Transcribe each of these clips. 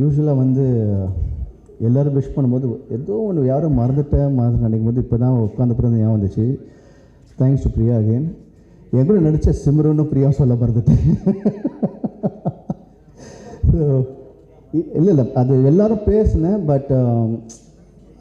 யூஸ்வலாக வந்து எல்லோரும் விஷ் பண்ணும்போது ஏதோ ஒன்று யாரும் மறந்துட்டேன் மறந்து நினைக்கும் போது இப்போ தான் உட்காந்த பிறந்த ஞாபகம் வந்துச்சு. தேங்க்ஸ் டு பிரியா அகேன் என் கூட நடித்த சிம்ரனும் பிரியா சொல்ல மறந்துட்டேன். ஸோ இல்லை இல்லை அது எல்லோரும் பேசினேன் but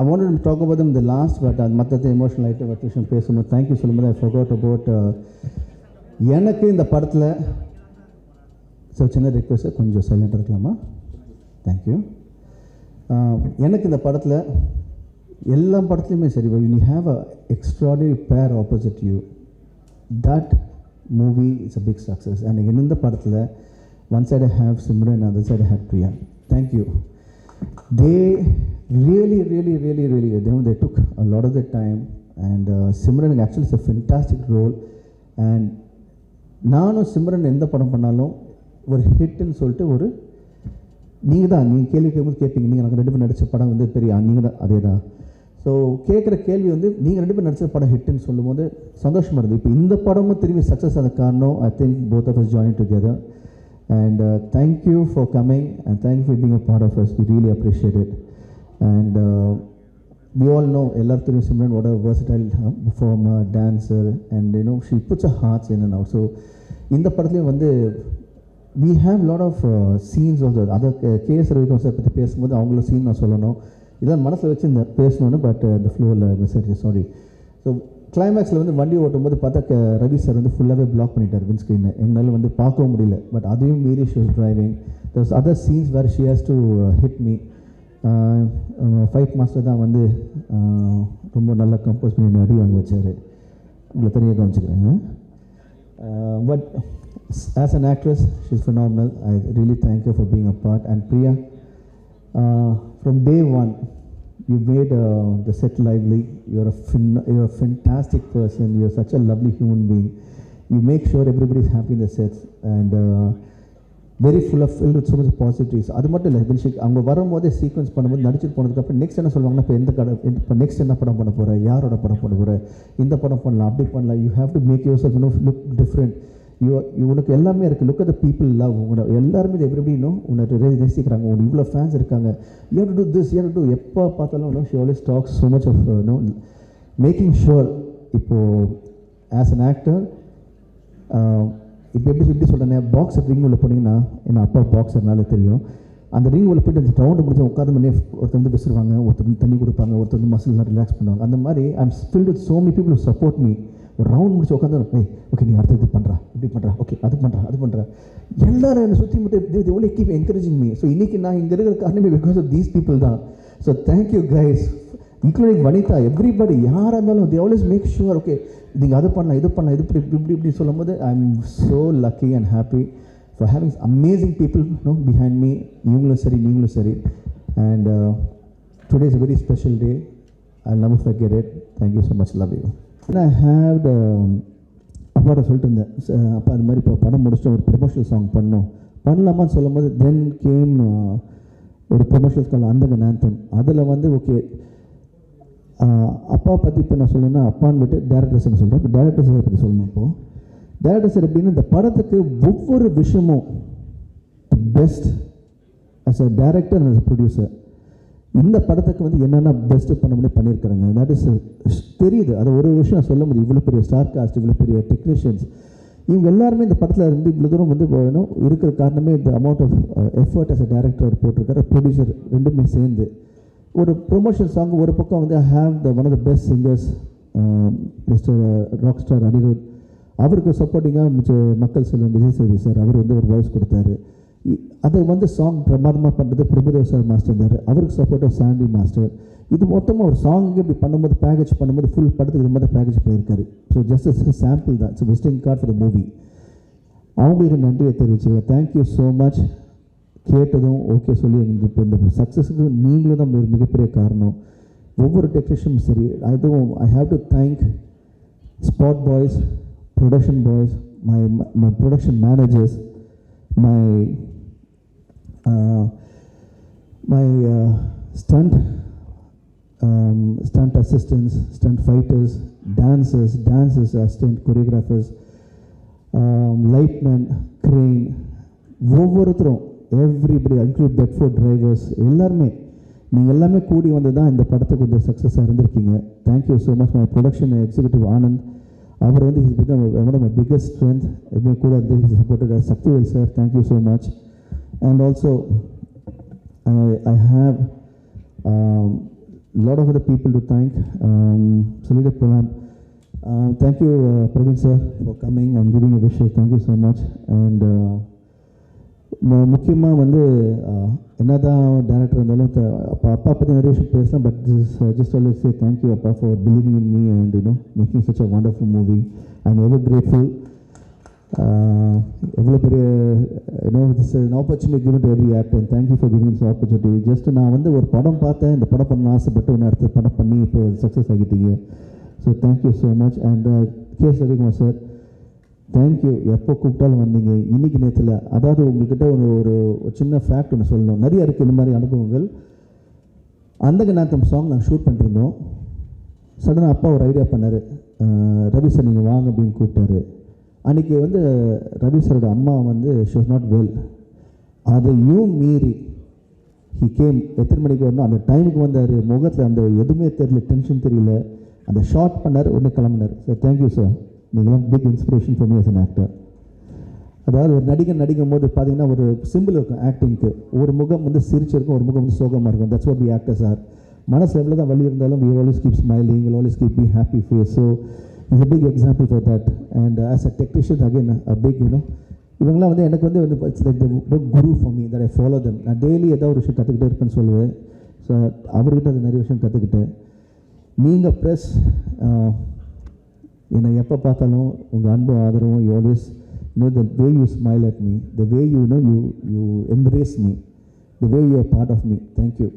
I want talk about இந்த லாஸ்ட் பட் அது மற்ற எமோஷனல் ஐட்டம் மற்ற விஷயம் பேசும்போது தேங்க்யூ சொல்லும்போது ஐ ஃபோகோட் அபவுட் எனக்கு இந்த படத்தில் ஸோ சின்ன ரிக்வெஸ்ட்டு கொஞ்சம் சைலண்ட் இருக்கலாமா? தேங்க்யூ uh, எனக்கு இந்த படத்தில் எல்லா படத்துலையுமே சரி you have a extraordinary pair opposite you that movie it's a big success and இந்த படத்தில் one side I have Simran other side I have Priya thank you they really really really really they know they took a lot the time and and uh, Simran actually is a fantastic நானும் சிம்ரன் எந்த படம் பண்ணாலும் ஒரு ஹிட்னு சொல்லிட்டு ஒரு நீங்கள் தான் நீங்கள் கேள்வி கேட்கும்போது கேட்பீங்க. நீங்கள் நாங்கள் ரெண்டு பேரும் நடித்த படம் வந்து பெரிய நீங்கள் தான் அதே தான் ஸோ கேட்குற கேள்வி வந்து நீங்கள் ரெண்டு பேரும் நடித்த படம் ஹிட்னு சொல்லும்போது சந்தோஷமாக இருந்தது இப்போ இந்த படமும் திரும்பி சக்ஸஸ் ஆன காரணம் I think both of us join together and thank you for coming and thank for being a part of us we really appreciate it and we all know எல்லாரும் தெரியும் Simran what a versatile dancer performer dancer and you know she puts her hearts in and out. So இந்த படத்துலேயும் வந்து we have lot of scenes scenes also other K S Ravikumar sir பற்றி பேசும்போது அவங்கள scene நான் சொல்லணும். இதான் மனசில் வச்சு இந்த பேசணும்னு பட் இந்த ஃப்ளோவில் மெசேஜ் சாரி ஸோ கிளைமேக்ஸில் வந்து வண்டி ஓட்டும் போது பார்த்தா ரவி சார் வந்து ஃபுல்லாகவே பிளாக் பண்ணிட்டார் வின் ஸ்க்ரீனை எங்களால் வந்து பார்க்கவும் முடியல. பட் அதையும் மீறி she driving thus other scenes where she has to hit me fight master தான் வந்து uh, ரொம்ப நல்லா கம்போஸ் பண்ணி அடி வாங்கி வச்சார். உங்களை தனியாக கவனிச்சுக்கிறேங்க but as an actress she's phenomenal I really thank you for being a part and Priya from day one you made uh, the set lively you're a fin- you're a fantastic person you're such a lovely human being you make sure everybody's happy in the sets and uh, very full of fill with so much positives அது மட்டும் இல்லை பின்ஷிக் அவங்க வரும்போதே sequence பண்ணும்போது நடிச்சுட்டு போனதுக்கப்புறம் next என்ன சொல்லுவாங்கன்னா இப்போ எந்த கடை இப்போ நெக்ஸ்ட் என்ன படம் பண்ண போகிற யாரோட படம் பண்ண போகிற இந்த படம் பண்ணலாம் அப்படி பண்ணலாம் you have to make yourself you know look different you உனக்கு எல்லாமே இருக்குது look at the people love உங்களை எல்லாருமே எவ்ரிபடி நோ உன்னை நேசிக்கிறாங்க உனக்கு இவ்வளோ ஃபேன்ஸ் இருக்காங்க. You to do this you to எப்போ பார்த்தாலும் no she always talks so much of no making sure இப்போது ஆஸ் அன் ஆக்டர் இப்போ uh, எப்படி எப்படி சொல்கிறேன் பாக்ஸ் ரிங் உள்ள போனீங்கன்னா என் அப்பா பாக்ஸர்னால தெரியும். அந்த ரிங் உள்ள போயிட்டு அந்த ரவுண்டு முடிச்சு உட்காந்து பண்ணி ஒருத்தர் வந்து பேசுவாங்க ஒருத்தர் வந்து தண்ணி கொடுப்பாங்க ஒருத்தர் வந்து மசில்லாம் ரிலாக்ஸ் பண்ணுவாங்க. அந்த மாதிரி I'm filled with so many people support me ஒரு ரவுண்ட் முடிச்சு உட்காந்து ஓகே நீ அடுத்தது பண்ணுறா இப்படி பண்ணுறா ஓகே அது பண்ணுறா அது பண்ணுறா எல்லாரும் என்னை சுற்றி மட்டும் எவ்வளோ கீப் என்கரேஜிங் மீ ஸோ இன்னைக்கு நான் இங்கே இருக்கிற காரணமே பிகாஸ் ஆஃப் தீஸ் பீப்புள் தான். So thank you guys including Vanitha everybody யாராக இருந்தாலும் the always make sure okay நீங்கள் அது பண்ணலாம் இது பண்ணலாம் இது இப்படி இப்படி இப்படி இப்படி சொல்லும்போது I am so lucky and happy for having amazing people no behind me இவங்களும் சரி நீங்களும் சரி. And today is very special day I love forget it thank you so much love you I have அப்பாட்ட சொல்லிட்டு இருந்தேன் அப்போ அப்பா அது மாதிரி இப்போ படம் முடிச்சுட்டு ஒரு ப்ரொமோஷனல் சாங் பண்ணோம் பண்ணலாமான்னு சொல்லும்போது தென் கேம் ஒரு ப்ரொமோஷனல் கால் அந்தங்க நேந்தன் அதில் வந்து ஓகே அப்பா பற்றி இப்போ நான் சொல்லணும்னா அப்பான்னு விட்டு டேரக்டர்ஸ்னு சொல்கிறேன் இப்போ டேரக்டர் சார் பற்றி சொல்லணும் இப்போது டேரக்டர் சார் எப்படின்னா இந்த படத்துக்கு ஒவ்வொரு விஷயமும் best as a director and as a producer இந்த படத்துக்கு வந்து என்னென்ன பெஸ்ட்டு பண்ண முடியும் பண்ணியிருக்கிறாங்க தட் இஸ் தெரியுது. அது ஒரு விஷயம் சொல்ல முடியும். இவ்வளோ பெரிய ஸ்டார் காஸ்ட் இவ்வளோ பெரிய டெக்னீஷியன்ஸ் இவங்க எல்லாருமே இந்த படத்தில் இருந்து இவ்வளோ தூரம் வந்து வேணும் இருக்கிற காரணமே இந்த amount of effort as a director அவர் போட்டிருக்காரு. ப்ரொடியூசர் ரெண்டுமே சேர்ந்து. ஒரு ப்ரொமோஷன் சாங் ஒரு பக்கம் வந்து have the one of the best singers mister rock star Anirudh அவருக்கு சப்போர்ட்டிங்காக மிச்ச மக்கள் செல்வம் விஜய் சேவி சார் அவர் வந்து ஒரு வாய்ஸ் கொடுத்தாரு. அதை வந்து சாங் பிரமாதமாக பண்ணுறது பிரபுதேவ் சார் மாஸ்டர் இருந்தார் அவருக்கு சப்போர்ட்டாக சாண்டி மாஸ்டர் இது மொத்தமாக ஒரு சாங்க்கு இப்படி பண்ணும்போது பேக்கேஜ் பண்ணும்போது ஃபுல் படத்துக்கு இது மாதிரி பேக்கேஜ் பண்ணியிருக்காரு. ஸோ ஜஸ்ட் சாம்பிள் தான். It's visiting card for the movie அவங்களுக்கு நன்றியை தெரிவிச்சுங்க தேங்க்யூ ஸோ மச் கேட்டதும் ஓகே சொல்லி எங்களுக்கு இப்போ இந்த சக்ஸஸுக்கு நீங்களும் தான் ஒரு மிகப்பெரிய காரணம். ஒவ்வொரு டெக்னீஷியனும் சரி. அதுவும் I have to thank spot boys production boys my my production managers my Uh, my stunt uh, um, stunt assistants, stunt fighters, dancers, dancers, stunt choreographers, um, lightmen, crane ஒவ்வொருத்தரும் எவ்ரிபடி இன்க்ளூட் பெட்ஃபோர்ட் டிரைவர்ஸ் எல்லாருமே. நீங்கள் எல்லாமே கூடி வந்து தான் இந்த படத்துக்கு கொஞ்சம் சக்ஸஸாக இருந்திருக்கீங்க. Thank you so much my production executive Anand அவர் வந்து his become one of my biggest strength எப்பவுமே கூட வந்து his supported Sakthivel sir thank you so much and also I have um, lot of other people to thank. Um, Salida Pranab. Uh, thank you, uh, Praveen sir, for coming and giving a wishes. Thank you so much. And uh, மு- முக்கியமா வந்து uh, என்னதான் director இருந்தாலும் த- அப்பா அப்பா பற்றி நிறைய விஷயம் பேசலாம் but just always say thank you அப்பா for believing in me and you know making such a wonderful movie I am ever grateful எவ்வளோ பெரிய you know this an opportunity given to every actor and thank you for giving just நான் வந்து ஒரு படம் பார்த்தேன் இந்த படம் பண்ண ஆசைப்பட்டு ஒன்று அடுத்த படம் பண்ணி இப்போ success ஆகிட்டீங்க. So thank you so much and K Ravikumar sir thank you எப்போ கூப்பிட்டாலும் வந்தீங்க? இன்னைக்கு நேரத்தில் அதாவது உங்கள்கிட்ட ஒரு ஒரு சின்ன ஃபேக்ட் ஒன்று சொல்லணும். நிறைய இருக்குது இந்த மாதிரி அனுபவங்கள். அந்த நாத்தம் சாங் நாங்கள் ஷூட் பண்ணிருந்தோம் சடனாக அப்பா ஒரு ஐடியா பண்ணார். ரவி சார் நீங்கள் வாங்க அப்படின்னு கூப்பிட்டாரு. அன்றைக்கி வந்து ரவி சாரோட அம்மா வந்து ஷி வாஸ் நாட் வெல் அதையும் மீறி ஹி கேம் எத்தனை மணிக்கு வரணும்? அந்த டைமுக்கு வந்தார். முகத்தில் அந்த எதுவுமே தெரியல டென்ஷன் தெரியல. அந்த ஷார்ட் பண்ணார் ஒன்று கிளம்புனார். சார் தேங்க்யூ சார் நீங்களாம் big inspiration for me as an actor அதாவது ஒரு நடிகன் நடிக்கும் போது பார்த்தீங்கன்னா ஒரு சிம்பிள் இருக்கும் ஆக்டிங்க்கு ஒரு முகம் வந்து சிரிச்சிருக்கும் ஒரு முகம் வந்து சோகமாக இருக்கும். That's what we actors are மனசு எவ்வளோ தான் வழி இருந்தாலும் we always keep smiling always keep be happy face so is a big example for that and as a technician again a big you know இவங்களாம் வந்து எனக்கு வந்து வந்து it's like guru for me that I follow them நான் daily ஏதாவது ஒரு விஷயம் கற்றுக்கிட்டே இருப்பேன்னு சொல்லுவேன். ஸோ அவர்கிட்ட அது நிறைய விஷயம் கற்றுக்கிட்டேன் நீங்கள் ப்ரெஸ் uh, என்னை எப்போ பார்த்தாலும் உங்கள் அன்பும் ஆதரவும் you always you know the way you smile at me the way you know you you embrace me the way you are part of me thank you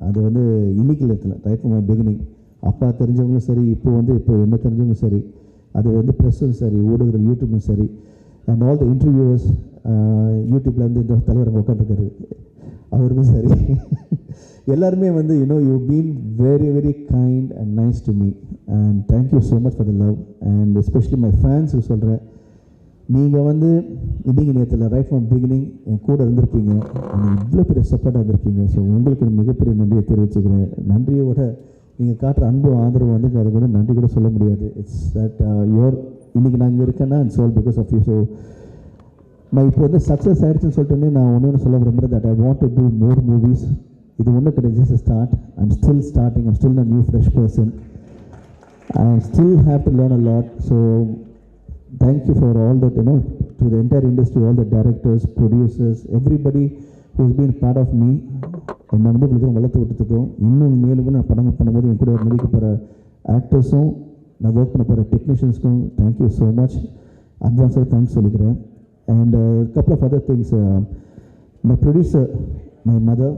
அது வந்து இன்னைக்கு இடத்துல ரைட் ஃப்ரம் மை பிகினிங் அப்பா தெரிஞ்சவங்களும் சரி இப்போ வந்து இப்போ என்ன தெரிஞ்சவங்களும் சரி அது வந்து ப்ரெஸ்ஸும் சரி ஊடகங்கள் யூடியூப்பும் சரி அண்ட் ஆல் த இன்டர்வியூவர்ஸ் யூடியூப்பில் வந்து இந்த தலைவர் அங்கே உட்காந்துருக்காரு அவருக்கும் சரி. எல்லாருமே வந்து you know you been very very kind and nice to me and thank you so much for the love and especially my ஃபேன்ஸுக்கு சொல்கிறேன் நீங்கள் வந்து இன்னைக்கு நேரத்தில் ரைட் ஃப்ரம் பிகினிங் என் கூட இருந்திருப்பீங்க. இவ்வளோ பெரிய சப்போர்ட்டாக இருந்திருக்கீங்க. ஸோ உங்களுக்கு மிகப்பெரிய நன்றியை தெரிவிச்சுக்கிறேன். நன்றியோட நீங்கள் காட்டுற அன்பு ஆதரவு வந்து அதுக்கு வந்து நன்றி கூட சொல்ல முடியாது. இட்ஸ் தட் யோர் இன்னைக்கு நான் இங்கே இருக்கேன்னா it's all because of you so நான் இப்போ வந்து சக்ஸஸ் ஆகிடுச்சுன்னு சொல்லிட்டு நான் ஒன்று ஒன்று சொல்ல விரும்புகிறேன் that I want to do more movies இது ஒன்றும் கிடையாது just start I'm still starting I'm still a new fresh person I still have to learn a lot so thank you for all that you know to the entire industry all the directors producers everybody who's been part of me of me என்னை வந்து வளர்த்து விட்டுருக்கோம் இன்னும் மேலும் நான் படங்கள் பண்ணும்போது என் கூட நடிக்க போகிற ஆக்டர்ஸும் நான் ஒர்க் பண்ண போகிற டெக்னீஷியன்ஸ்க்கும் தேங்க்யூ ஸோ மச் அட்வான்ஸாக தேங்க்ஸ் சொல்லிக்கிறேன். And couple of other things my producer my mother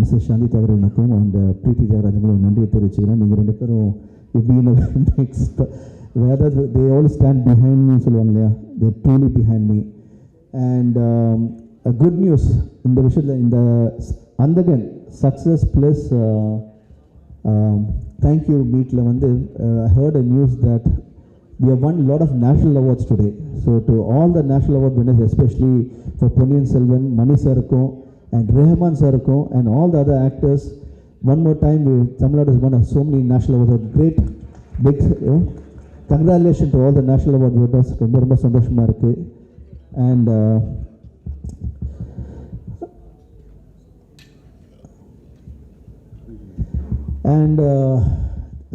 missus Shanthi தேவரனுக்கும் அண்ட் பிரீத்தி தேவராஜனுக்கும் நன்றியை தெரிவிச்சுக்கிறேன். நீங்கள் ரெண்டு பேரும் எப்படி நெக்ஸ்ட் வேற they all stand behind me சொல்லுவாங்க இல்லையா? They truly behind me and good news இந்த விஷயத்தில் இந்த அந்தகன் சக்ஸஸ் ப்ளஸ் தேங்க்யூ மீட்டில் வந்து I heard a news that we have won a lot of national awards today. So to all the national award winners, especially for Ponniyin Selvan, Mani Sarko, and Rehman Sarko, and all the other actors, one more time, we, Tamil Nadu has won so many national awards. Great, big, you know, congratulations to all the national award winners. ரொம்ப ரொம்ப சந்தோஷமாக இருக்குது and and uh,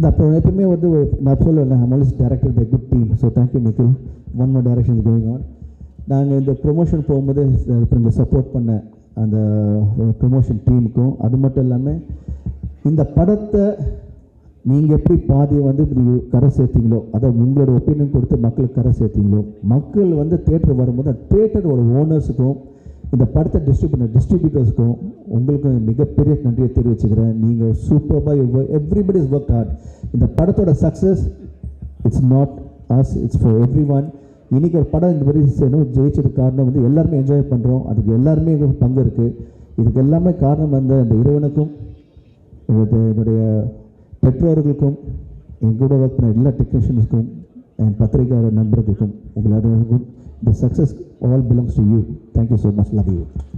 அப்போ எப்பவுமே வந்து நான் சொல்லுவேன் I'm always director by good team so thank you Nikhil one more direction going on நாங்கள் இந்த ப்ரொமோஷன் போகும்போது இப்போ எங்களை சப்போர்ட் பண்ண அந்த uh, ப்ரொமோஷன் டீமுக்கும் அது மட்டும் இல்லாமல் இந்த படத்தை நீங்கள் எப்படி பாதியை வந்து நீங்கள் கரை சேர்த்தீங்களோ அதை உங்களோட ஒப்பீனியன் கொடுத்து மக்களுக்கு கரை சேர்த்தீங்களோ மக்கள் வந்து தேட்டர் வரும்போது அந்த தேட்டரோட ஓனர்ஸுக்கும் இந்த படத்தை டிஸ்ட்ரிபியூட் பண்ண டிஸ்ட்ரிபியூட்டர்ஸ்க்கும் உங்களுக்கும் மிகப்பெரிய நன்றியை தெரிவிச்சுக்கிறேன். நீங்கள் சூப்பராக எவ்ரிபடி இஸ் ஒர்க் ஹார்ட் இந்த படத்தோட success it's not as it's for everyone இன்றைக்கி ஒரு படம் இந்த மாதிரி செய்யணும் ஜெயிச்சதுக்கு காரணம் வந்து எல்லாருமே என்ஜாய் பண்ணுறோம் அதுக்கு எல்லாருமே எங்களுக்கு பங்கு இருக்குது இதுக்கு எல்லாமே காரணம் வந்து அந்த இறைவனுக்கும் என்னுடைய பெற்றோர்களுக்கும் என் கூட ஒர்க் பண்ண எல்லா டெக்னீஷியன்ஸுக்கும் என் பத்திரிகையாளர் நண்பர்களுக்கும் உங்கள் எல்லாருக்கும் இந்த success all belongs to you. Thank you so much. Love you.